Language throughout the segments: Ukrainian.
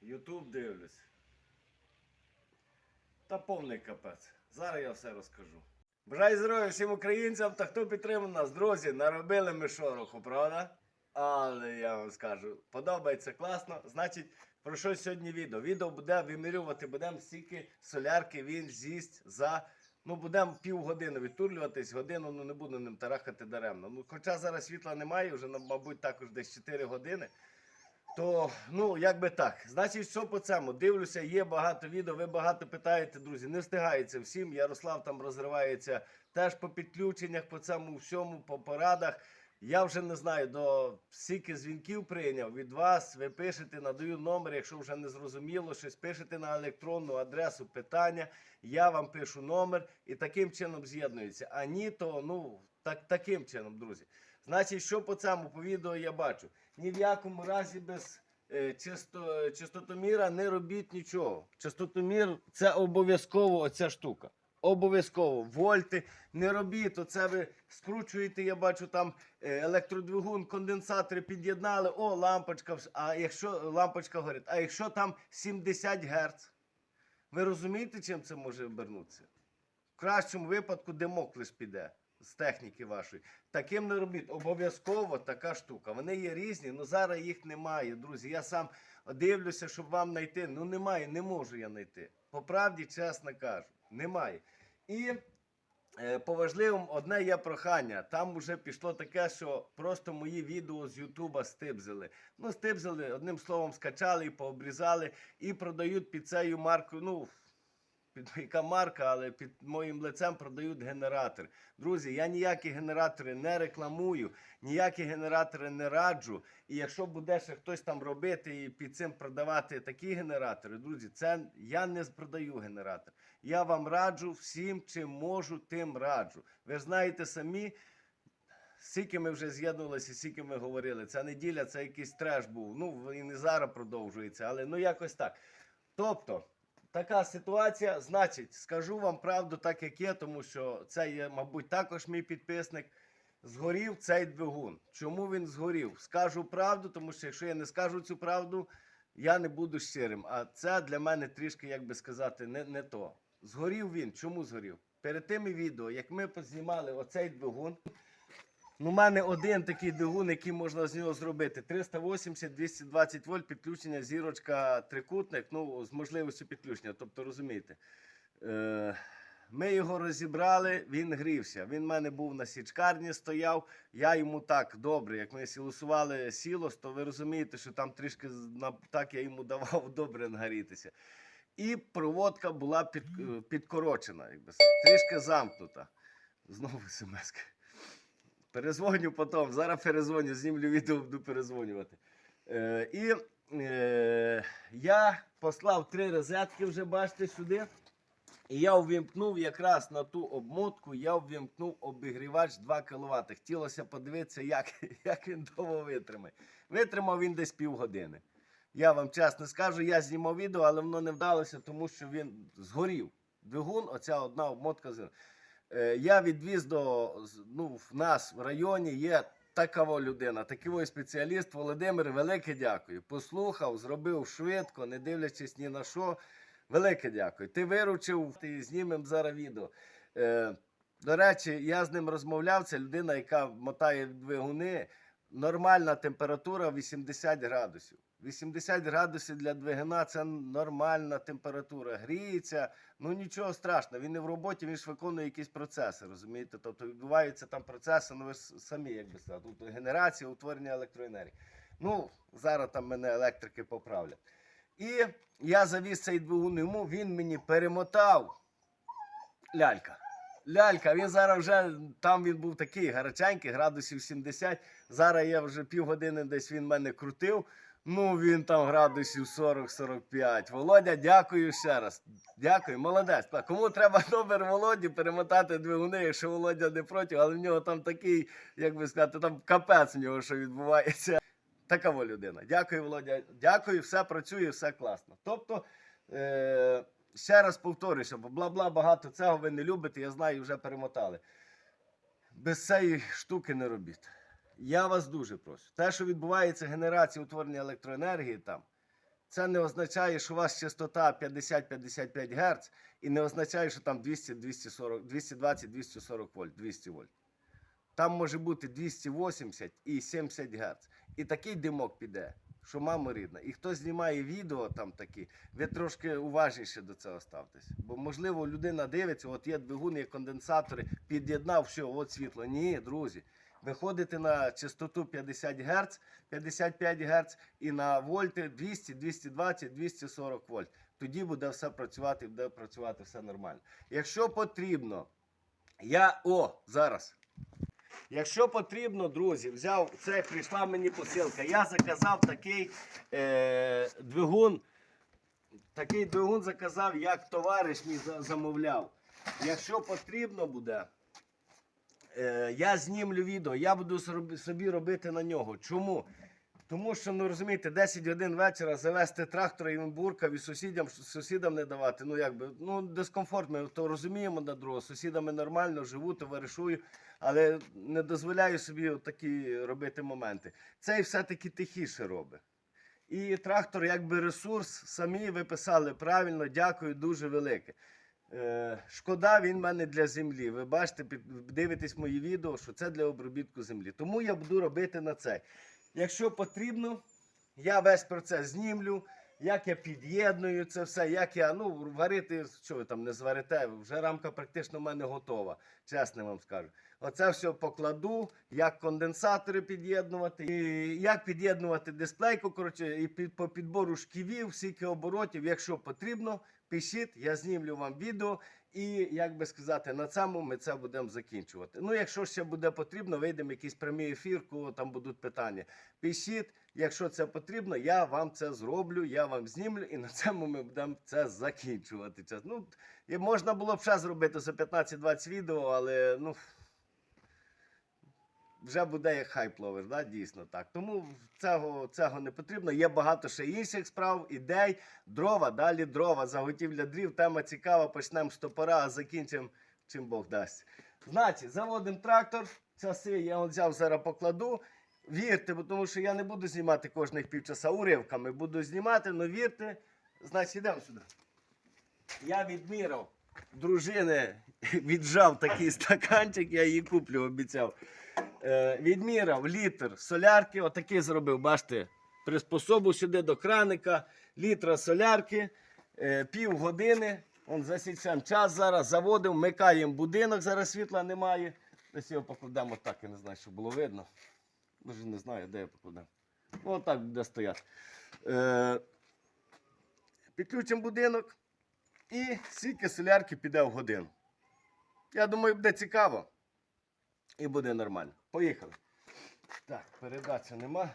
Ютуб дивлюсь. Та повний капець. Зараз я все розкажу. Бажаю здоров'я всім українцям та хто підтримав нас, друзі, наробили ми шороху, правда? Але я вам скажу, подобається класно. Значить, про що сьогодні відео? Відео буде вимірювати, будемо стільки солярки він з'їсть за. Ну, будемо півгодини відтурлюватись, годину ну, не буду ним тарахати даремно. Ну, хоча зараз світла немає, вже, мабуть, також десь 4 години. То, ну, як би так. Значить, що по цьому? Дивлюся, є багато відео, ви багато питаєте, друзі. Не встигається всім. Ярослав там розривається теж по підключеннях, по цьому всьому, по порадах. Я вже не знаю, до скільки дзвінків прийняв від вас. Ви пишете, надаю номер, якщо вже не зрозуміло, щось пишете на електронну адресу питання. Я вам пишу номер і таким чином з'єднується. А ні, то ну так, таким чином, друзі. Значить, що по цьому по відео я бачу? Ні в якому разі без е, чисто, чистотоміра не робіть нічого. Чистотомір це обов'язково оця штука. Обов'язково вольти не робіть. Оце ви скручуєте, я бачу там е, електродвигун, конденсатори під'єднали. О, лампочка. А якщо лампочка горить, а якщо там 70 Гц, ви розумієте, чим це може обернутися? В кращому випадку димок лиш піде з техніки вашої. Таким не робіть. Обов'язково така штука. Вони є різні, але зараз їх немає, друзі. Я сам дивлюся, щоб вам знайти. Ну немає, не можу я знайти. По правді, чесно кажу, немає. І е, по важливому одне є прохання. Там вже пішло таке, що просто мої відео з Ютуба стибзили. Ну, стибзили, одним словом, скачали і пообрізали, і продають під цією маркою. Ну, яка марка, але під моїм лицем продають генератор. Друзі, я ніякі генератори не рекламую, ніякі генератори не раджу. І якщо буде ще хтось там робити і під цим продавати такі генератори, друзі, це я не продаю генератор. Я вам раджу всім, чим можу, тим раджу. Ви ж знаєте самі. Скільки ми вже з'єднувалися, скільки ми говорили. Ця неділя це якийсь треш був. Ну, він і зараз продовжується, але ну якось так. Тобто, така ситуація. Значить, скажу вам правду, так як є, тому що це є, мабуть, також мій підписник. Згорів цей двигун. Чому він згорів? Скажу правду, тому що якщо я не скажу цю правду, я не буду щирим. А це для мене трішки, як би сказати, не, не то. Згорів він. Чому згорів? Перед тими відео, як ми познімали оцей двигун, Ну, у мене один такий двигун, який можна з нього зробити. 380-220 вольт, підключення, зірочка, трикутник, ну, з можливістю підключення. Тобто, розумієте. Е, ми його розібрали, він грівся. Він в мене був на січкарні, стояв. Я йому так добре, як ми сілосували сілос, то ви розумієте, що там трішки так я йому давав добре нагрітися. І проводка була під, е, підкорочена, якби, трішки замкнута. Знову смс. Перезвоню потім. Зараз перезвоню, знімлю відео, буду перезвонювати. Е, і е, я послав три розетки, вже бачите, сюди. І я увімкнув якраз на ту обмотку, я увімкнув обігрівач 2 кВт. Хотілося подивитися, як, як він довго витримає. Витримав він десь півгодини. Я вам чесно скажу, я знімав відео, але воно не вдалося, тому що він згорів. Двигун, оця одна обмотка згоріла. Е, Я відвіз до ну, в нас в районі є така людина, такий спеціаліст Володимир. Велике дякую. Послухав, зробив швидко, не дивлячись ні на що. Велике дякую. Ти виручив, ти знімемо зараз відео. Е, до речі, я з ним розмовляв. Це людина, яка мотає двигуни. Нормальна температура 80 градусів. 80 градусів для двигуна це нормальна температура. Гріється, ну нічого страшного. Він не в роботі, він ж виконує якісь процеси, розумієте? Тобто відбуваються там процеси, ну ви ж самі, як би тут генерація, утворення електроенергії. Ну, зараз там мене електрики поправлять. І я завіз цей двигун йому, він мені перемотав. Лялька. Лялька, він зараз вже там він був такий гаряченький, градусів 70. Зараз я вже півгодини десь він мене крутив. Ну, він там градусів 40-45. Володя, дякую ще раз. Дякую, молодець. Кому треба номер Володі перемотати двигуни, якщо Володя не проти, але в нього там такий, як би сказати, там капець в нього, що відбувається. Така во людина. Дякую, Володя. Дякую, все працює, все класно. Тобто, е- ще раз повторюся, бо бла-бла багато цього ви не любите, я знаю, вже перемотали. Без цієї штуки не робіть. Я вас дуже прошу. Те, що відбувається генерація утворення електроенергії там, Це не означає, що у вас частота 50-55 Гц, і не означає, що там 220, 240 вольт, 200 вольт. Там може бути 280 і 70 Гц. І такий димок піде, що мама рідна. І хто знімає відео там такі, ви трошки уважніше до цього ставтесь. Бо, можливо, людина дивиться, от є двигун, є конденсатори, під'єднав, все, от світло. Ні, друзі. Виходите на частоту 50 Гц, 55 Гц і на вольти 200, 220, 240 вольт. Тоді буде все працювати, буде працювати все нормально. Якщо потрібно, я о, зараз. Якщо потрібно, друзі, взяв це, прийшла мені посилка. Я заказав такий е, двигун. Такий двигун заказав, як товариш мій замовляв. Якщо потрібно буде, е, я знімлю відео, я буду собі робити на нього. Чому? Тому що, ну розумієте, 10 годин вечора завести трактор і він буркав і сусідям, сусідам не давати. Ну якби ну дискомфорт, ми то розуміємо на другого. Сусідами нормально живу, товаришую, але не дозволяю собі такі робити моменти. Цей все-таки тихіше робить. І трактор, якби ресурс, самі ви писали правильно, дякую, дуже велике. Е, шкода, він в мене для землі. Ви бачите, дивитесь мої відео, що це для обробітку землі. Тому я буду робити на цей. Якщо потрібно, я весь процес знімлю, як я під'єдную це все, як я ну, варити, що ви там не зварите, вже рамка практично в мене готова, чесно вам скажу. Оце все покладу, як конденсатори під'єднувати, і як під'єднувати дисплейку. Коротше, і під, по підбору шківів, скільки оборотів, якщо потрібно, пишіть, я знімлю вам відео. І як би сказати, на цьому ми це будемо закінчувати. Ну, якщо ще буде потрібно, вийдемо якийсь прямий ефір, кого там будуть питання. Пишіть, якщо це потрібно, я вам це зроблю, я вам знімлю, і на цьому ми будемо це закінчувати. Ну, і можна було б ще зробити за 15-20 відео, але ну. Вже буде як хайп ловиш, да? дійсно так. Тому цього, цього не потрібно. Є багато ще інших справ, ідей, дрова, далі дрова, заготівля дрів. Тема цікава. Почнемо з топора, а закінчимо чим Бог дасть. Значить, заводимо трактор. Часи я взяв зараз покладу. Вірте, бо тому що я не буду знімати кожних півчаса уривками. Буду знімати, але вірте. Значить, йдемо сюди. Я відміряв дружини, віджав такий стаканчик, я її куплю, обіцяв. Е, відміряв літр солярки, отакий зробив, бачите, приспособу сюди до краника, літра солярки, е, пів години. Он засічем час зараз, заводив, вмикаємо будинок, зараз світла немає. Десь його покладемо так, я не знаю, щоб було видно. Може не знаю, де я покладемо. Ну, отак буде стояти. Е, підключимо будинок і скільки солярки піде в годину. Я думаю, буде цікаво. І буде нормально. Поїхали. Так, передачі нема.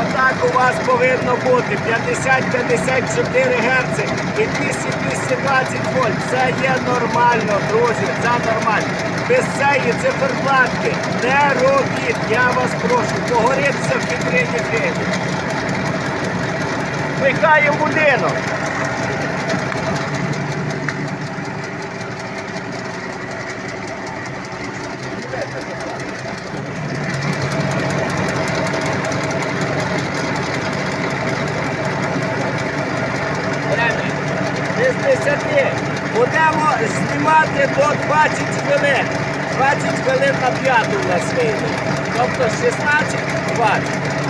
Отак у вас повинно бути 50-54 Гц і 200-220 вольт. Це є нормально, друзі. Це нормально. Без цієї циферблатки не робіть. Я вас прошу, погоріться в вітрині гривень. Вмикаємо будинок. Без 10. Будемо знімати до 20 хвилин. 20 хвилин на п'яту у нас вийде. Тобто 16-20.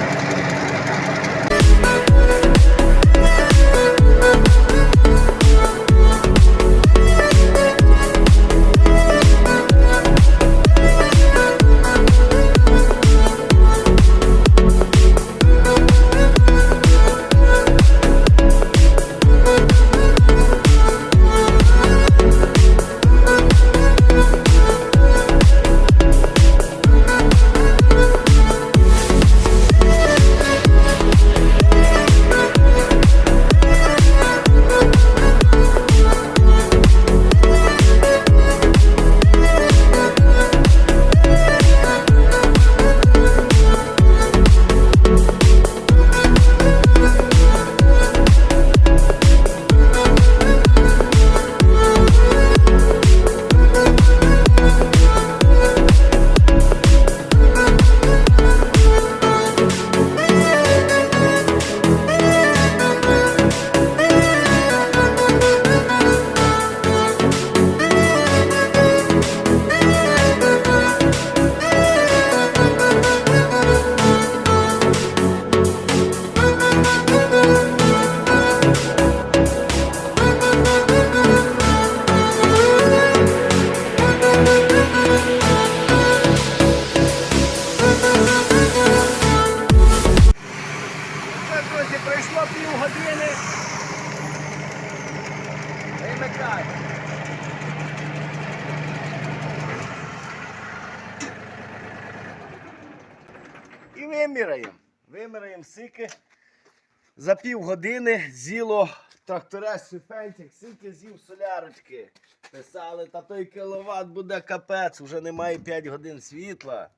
За півгодини з'їло тракторець Шифентик, скільки з'їв солярочки. Писали, та той кіловат буде капець, вже немає 5 годин світла.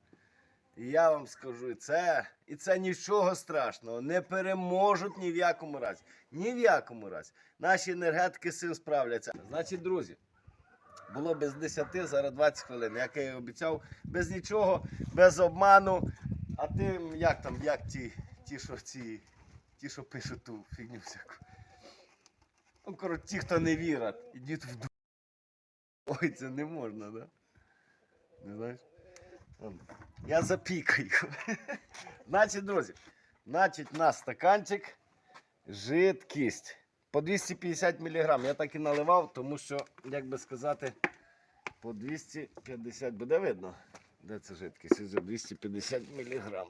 І я вам скажу, це, і це нічого страшного, не переможуть ні в якому разі. Ні в якому разі. Наші енергетики з цим справляться. Значить, друзі, було без 10, зараз 20 хвилин. Як я і обіцяв, без нічого, без обману. А ти як там, як ті, ті, що ці, ті, що пишуть ту фігню всяку. Ну, коротше, ті, хто не вірять, ідіть в ду. Ой, це не можна, да? Не знаєш? Я запікаю. Значить, друзі, значить, на стаканчик жидкість. По 250 мг. Я так і наливав, тому що, як би сказати, по 250 буде видно. Де це жидкість? Ось 250 мг.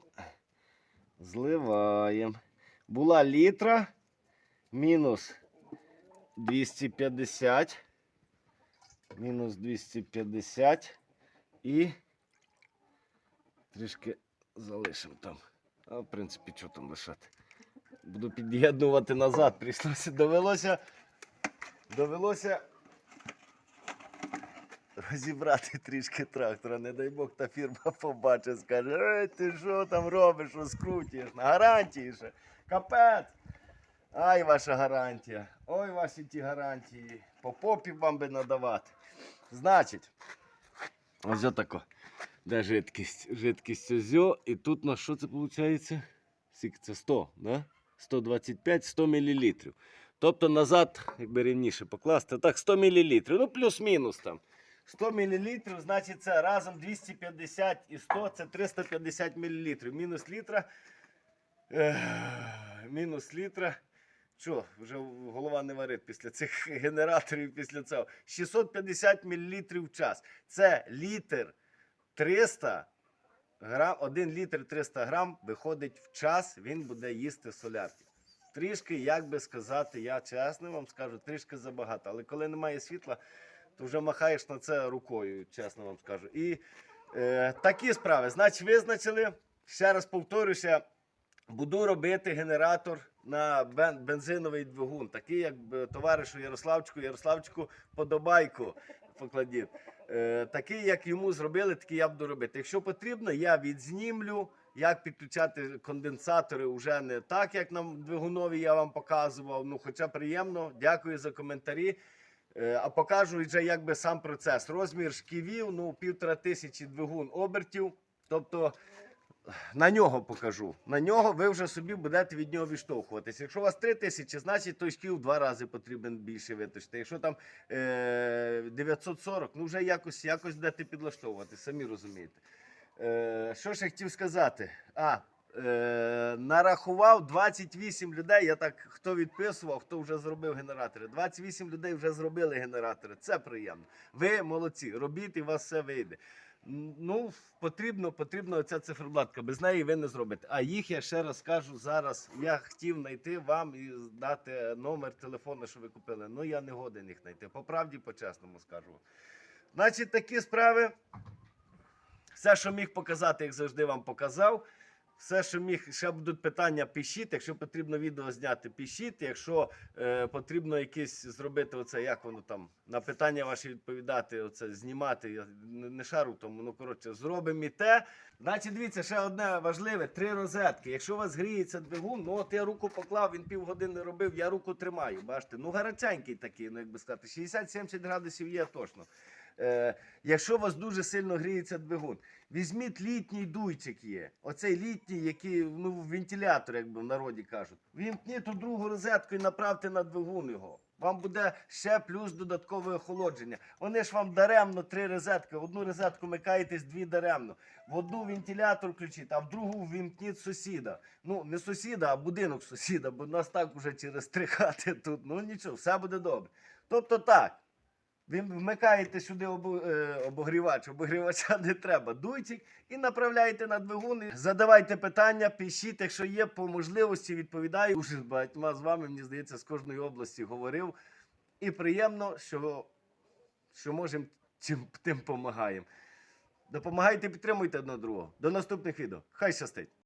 Зливаємо. Була літра мінус 250. Мінус 250 і трішки залишимо там. А в принципі, що там лишати? Буду під'єднувати назад. Прийшлося, довелося. Довелося розібрати трішки трактора. Не дай Бог, та фірма побачить, скаже, ей, ти що там робиш, розкрутюєш? На гарантії ще. Капець. Ай, ваша гарантія. Ой, ваші ті гарантії. По попі вам би надавати. Значить, ось отако. Де жидкість? Жидкість озьо. І тут на що це виходить? Скільки це 100, да? 125, 100 мл. Тобто назад, якби рівніше покласти, так, 100 мл. Ну, плюс-мінус там. 100 мл, значить це разом 250 і 100 це 350 мл. Мінус літра. Мінус літра. Що, вже голова не варить після цих генераторів, після цього. 650 мл в час. Це літр 300 грам, 1 літр 300 грам виходить в час, він буде їсти солярки. Трішки, як би сказати, я чесно вам скажу, трішки забагато. Але коли немає світла, то вже махаєш на це рукою, чесно вам скажу. І е, такі справи. Значить, визначили, ще раз повторюся, буду робити генератор на бен- бензиновий двигун, такий, як товаришу Ярославчику, Ярославчику, подобайку покладіть. Е, такий, як йому зробили, такий я буду робити. Якщо потрібно, я відзнімлю, як підключати конденсатори вже не так, як нам двигунові я вам показував. Ну, хоча приємно, дякую за коментарі. Е, А покажу вже якби сам процес. Розмір шківів, ну, півтора тисячі двигун обертів. Тобто на нього покажу. На нього ви вже собі будете від нього відштовхуватися. Якщо у вас 3 тисячі, значить той шкіл в два рази потрібен більше виточити. Якщо там е, 940, ну вже якось, якось будете підлаштовувати, самі розумієте. Е, що ж я хотів сказати? А, е, нарахував 28 людей. Я так хто відписував, хто вже зробив генератори. 28 людей вже зробили генератори. Це приємно. Ви молодці, робіть і у вас все вийде. Ну, потрібно, потрібно ця циферблатка. Без неї ви не зробите. А їх я ще раз кажу зараз. Я хотів знайти вам і дати номер телефону, що ви купили. Ну я не годен їх знайти. По правді, по-чесному скажу. Значить, такі справи. Все, що міг показати, як завжди вам показав. Все, що міг, ще будуть питання, пишіть. Якщо потрібно відео зняти, пишіть. Якщо е, потрібно якесь зробити оце, як воно там, на питання ваші відповідати, оце знімати. Я не, шару тому, ну коротше, зробимо і те. Значить, дивіться, ще одне важливе: три розетки. Якщо у вас гріється двигун, ну от я руку поклав, він півгодини робив, я руку тримаю. Бачите, ну гаряченький такий, ну як би сказати, 60-70 градусів є точно. Е, якщо у вас дуже сильно гріється двигун, візьміть літній дуйчик є. Оцей літній, який ну, вентилятор, як би в народі кажуть. Вімкніть у другу розетку і направте на двигун його. Вам буде ще плюс додаткове охолодження. Вони ж вам даремно три розетки. В одну розетку микаєтесь, дві даремно. В одну вентилятор включіть, а в другу вімкніть сусіда. Ну, не сусіда, а будинок сусіда, бо нас так уже через три хати тут. Ну нічого, все буде добре. Тобто так. Ви вмикаєте сюди е, обогрівач, обогрівача не треба, дуйчик, і направляєте на двигун. Задавайте питання, пишіть, якщо є по можливості, відповідаю. Дуже з багатьма з вами, мені здається, з кожної області говорив. І приємно, що, що можемо тим допомагаємо. Допомагайте, підтримуйте одне другого. До наступних відео. Хай щастить!